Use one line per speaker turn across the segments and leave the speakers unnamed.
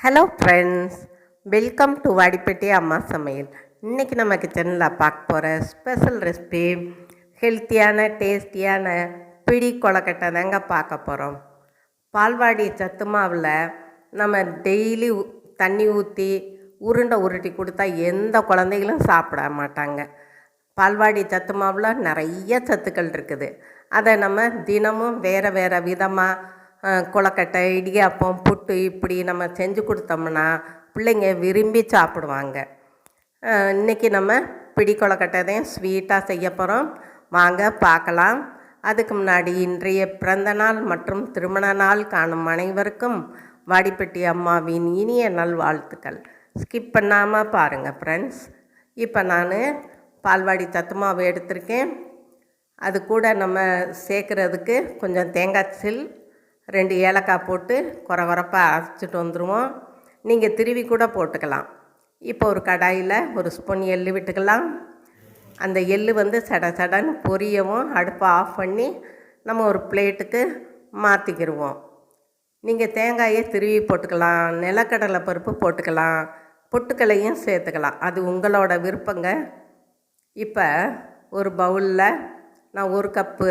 Hello friends welcome to Vadipatti அம்மா சமையல் இன்றைக்கி நம்ம கிச்சனில் பார்க்க போகிற ஸ்பெஷல் ரெசிபி ஹெல்த்தியான டேஸ்டியான பிடி கொலக்கட்டை தாங்க பார்க்க போகிறோம் பால்வாடி சத்து மாவில் நம்ம டெய்லி தண்ணி ஊற்றி உருண்டை உருட்டி கொடுத்தா எந்த குழந்தைகளும் சாப்பிட மாட்டாங்க. பால்வாடி சத்து மாவில் நிறைய சத்துக்கள் இருக்குது. அதை நம்ம தினமும் வேறு வேறு விதமாக கொலக்கட்டை இடியாப்பம் புட்டு இப்படி நம்ம செஞ்சு கொடுத்தோம்னா பிள்ளைங்க விரும்பி சாப்பிடுவாங்க. இன்றைக்கி இன்னைக்கு நம்ம பிடி கொலக்கட்டை தான் ஸ்வீட்டாக செய்ய போகிறோம் வாங்க பார்க்கலாம். அதுக்கு முன்னாடி இன்றைய பிறந்த நாள் மற்றும் திருமண நாள் காணும் அனைவருக்கும் வாடிப்பட்டி அம்மாவின் இனிய நல்வாழ்த்துக்கள். ஸ்கிப் பண்ணாமல் பாருங்கள் ஃப்ரெண்ட்ஸ் இப்போ நான் பால்வாடி தத்துமாவை எடுத்திருக்கேன். அது கூட நம்ம சேர்க்குறதுக்கு கொஞ்சம் தேங்காய் சில் ரெண்டு ஏலக்காய் போட்டு குறை குறப்பாக அரைச்சிட்டு வந்துடுவோம் நீங்கள் திருவி கூட போட்டுக்கலாம். இப்போ ஒரு கடாயில் ஒரு ஸ்பூன் எள்ளு விட்டுக்கலாம். அந்த எள்ளு வந்து சட சடன்னு பொரியவும் அடுப்பை ஆஃப் பண்ணி நம்ம ஒரு பிளேட்டுக்கு மாற்றிக்கிடுவோம் நீங்கள் தேங்காயை திருவி போட்டுக்கலாம் நிலக்கடலை பருப்பு போட்டுக்கலாம் பொட்டுக்களையும் சேர்த்துக்கலாம். அது உங்களோட விருப்பங்க. இப்போ ஒரு பவுலில் நான் ஒரு கப்பு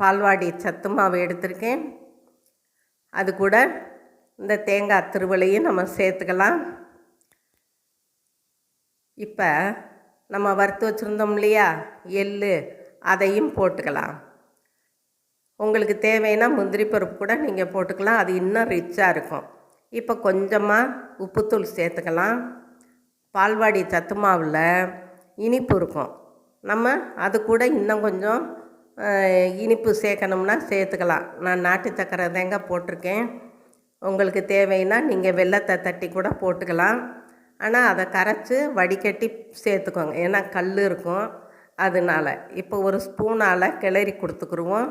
பால்வாடி சத்து மாவு எடுத்திருக்கேன். அது கூட இந்த தேங்காய் திருவலையும் நம்ம சேர்த்துக்கலாம். இப்போ நம்ம வறுத்து வச்சுருந்தோம் இல்லையா? எள்ளு அதையும் போட்டுக்கலாம். உங்களுக்கு தேவைன்னா முந்திரி பருப்பு கூட நீங்கள் போட்டுக்கலாம். அது இன்னும் ரிச்சாக இருக்கும். இப்போ கொஞ்சமாக உப்புத்தூள் சேர்த்துக்கலாம். பால்வாடி சத்து மாவில் இனிப்பு இருக்கும். நம்ம அது கூட இன்னும் கொஞ்சம் இனிப்பு சேர்க்கணும்னா சேர்த்துக்கலாம். நான் நாட்டு சக்கரை தேங்க போட்டிருக்கேன். உங்களுக்கு தேவைன்னா நீங்கள் வெள்ளத்தை தட்டி கூட போட்டுக்கலாம். ஆனால் அதை கரைச்சி வடிகட்டி சேர்த்துக்கோங்க. ஏன்னா கல் இருக்கும். அதனால இப்போ ஒரு ஸ்பூனால் கிளறி கொடுத்துக்குருவோம்.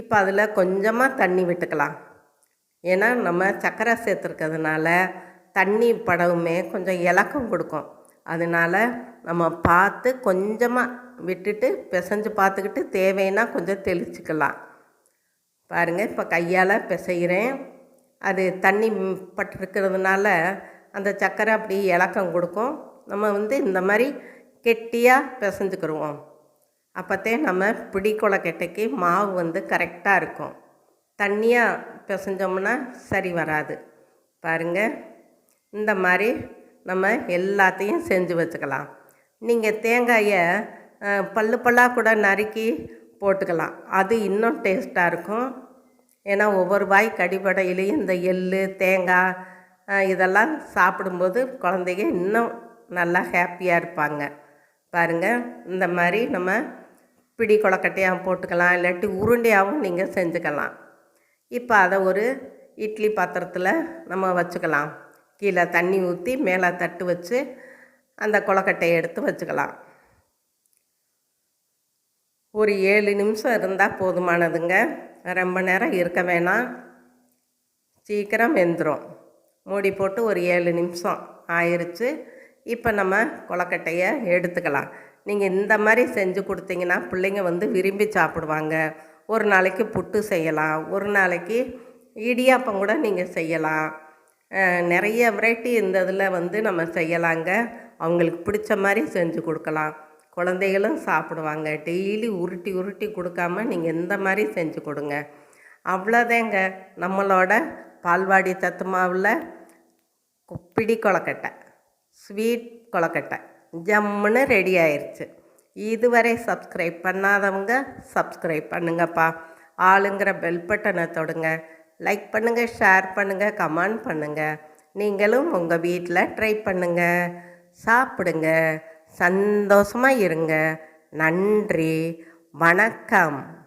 இப்போ அதில் கொஞ்சமாக தண்ணி விட்டுக்கலாம். ஏன்னா நம்ம சக்கரை சேர்த்துருக்கிறதுனால தண்ணி படவுமே கொஞ்சம் இலக்கம் கொடுக்கும். அதனால நம்ம பார்த்து கொஞ்சமாக விட்டுட்டு பிசைஞ்சு பார்த்துக்கிட்டு தேவைன்னா கொஞ்சம் தெளிச்சுக்கலாம். பாருங்கள் இப்போ கையால் பிசைகிறேன் அது தண்ணி பட்டிருக்கிறதுனால அந்த சக்கரை அப்படி இலக்கம் கொடுக்கும். நம்ம வந்து இந்த மாதிரி கெட்டியாக பிசைஞ்சுக்கிடுவோம் அப்போத்தே நம்ம பிடி கொலக்கட்டைக்கு மாவு வந்து கரெக்டாக இருக்கும். தண்ணியாக பிசைஞ்சோம்னா சரி வராது. பாருங்கள் இந்த மாதிரி நம்ம எல்லாத்தையும் செஞ்சு வச்சுக்கலாம். நீங்கள் தேங்காயை பல்லு பல்லாக கூட நறுக்கி போட்டுக்கலாம். அது இன்னும் டேஸ்ட்டாக இருக்கும். ஏன்னா ஒவ்வொரு வாய் கடிபடையிலையும் இந்த எள் தேங்காய் இதெல்லாம் சாப்பிடும்போது குழந்தைங்க இன்னும் நல்லா ஹாப்பியாக இருப்பாங்க. பாருங்கள் இந்த மாதிரி நம்ம பிடி கொலக்கட்டையாக போட்டுக்கலாம். இல்லாட்டி உருண்டையாகவும் நீங்கள் செஞ்சுக்கலாம். இப்போ அதை ஒரு இட்லி பாத்திரத்தில் நம்ம வச்சுக்கலாம். கீழே தண்ணி ஊற்றி மேலே தட்டு வச்சு அந்த கொலக்கட்டையை எடுத்து வச்சுக்கலாம். ஒரு ஏழு நிமிஷம் இருந்தால் போதுமானதுங்க. ரொம்ப நேரம் இருக்க வேணாம். சீக்கிரம் வெந்துடும் மூடி போட்டு ஒரு ஏழு நிமிஷம் ஆயிடுச்சு இப்போ நம்ம கொலக்கட்டையை எடுத்துக்கலாம். நீங்கள் இந்த மாதிரி செஞ்சு கொடுத்தீங்கன்னா பிள்ளைங்க வந்து விரும்பி சாப்பிடுவாங்க. ஒரு நாளைக்கு புட்டு செய்யலாம். ஒரு நாளைக்கு இடியாப்பம் கூட நீங்கள் செய்யலாம். நிறைய வெரைட்டி இந்த இதில் வந்து நம்ம செய்யலாங்க. அவங்களுக்கு பிடிச்ச மாதிரி செஞ்சு கொடுக்கலாம். குழந்தைகளும் சாப்பிடுவாங்க. டெய்லி உருட்டி உருட்டி கொடுக்காம நீங்கள் இந்த மாதிரி செஞ்சு கொடுங்க. அவ்வளோதாங்க. நம்மளோட பால்வாடி சத்து மாவில் பிடி ஸ்வீட் கொலக்கட்டை ஜம்முன்னு ரெடி ஆயிடுச்சு இதுவரை சப்ஸ்கிரைப் பண்ணாதவங்க சப்ஸ்கிரைப் பண்ணுங்கப்பா. ஆளுங்கிற பெல் பட்டனை தொடுங்க. லைக் பண்ணுங்கள் ஷேர் பண்ணுங்கள் கமெண்ட் பண்ணுங்கள் நீங்களும் உங்கள் வீட்டில் ட்ரை பண்ணுங்கள் சாப்பிடுங்க. சந்தோஷமாக இருங்க. நன்றி. வணக்கம்.